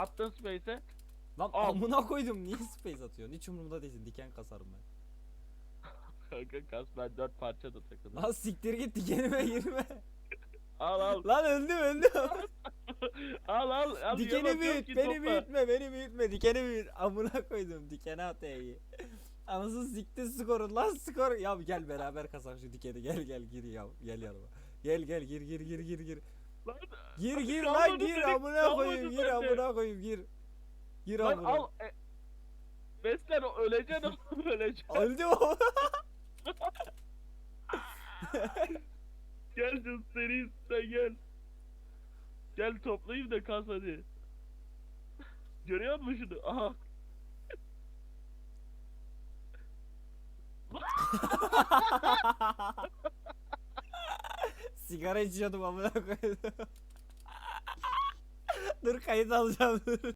Attın space'e. Lan Al. amına koydum niye space atıyorsun? Hiç umurumda değilsin diken kasarım ben. Kanka kas ben 4 parça da takıldım. Lan siktir git dikenime girme. Al al. Lan öldüm öldüm. al al. al Dikeni büyüt, beni büyütme, beni büyütme, dikeni büyüt. Amına koydum, dikene at E'yi. Anasını sikti skoru, lan skor. Ya gel beraber kazak şu dikeni, gel gel gir ya, gel yanıma. Gel gel gir gir gir gir gir. Lan, Gir gir Kalmadı lan gir amına koyayım, gir amına koyayım gir. Gir lan amına. al. E, Besler öleceksin oğlum öleceksin. Öldü o. Gel canım seni sen gel. Gel toplayayım da kas hadi. Görüyor musun şunu? Aha. Sigara içiyordum amına koydum. dur kayıt alacağım dur.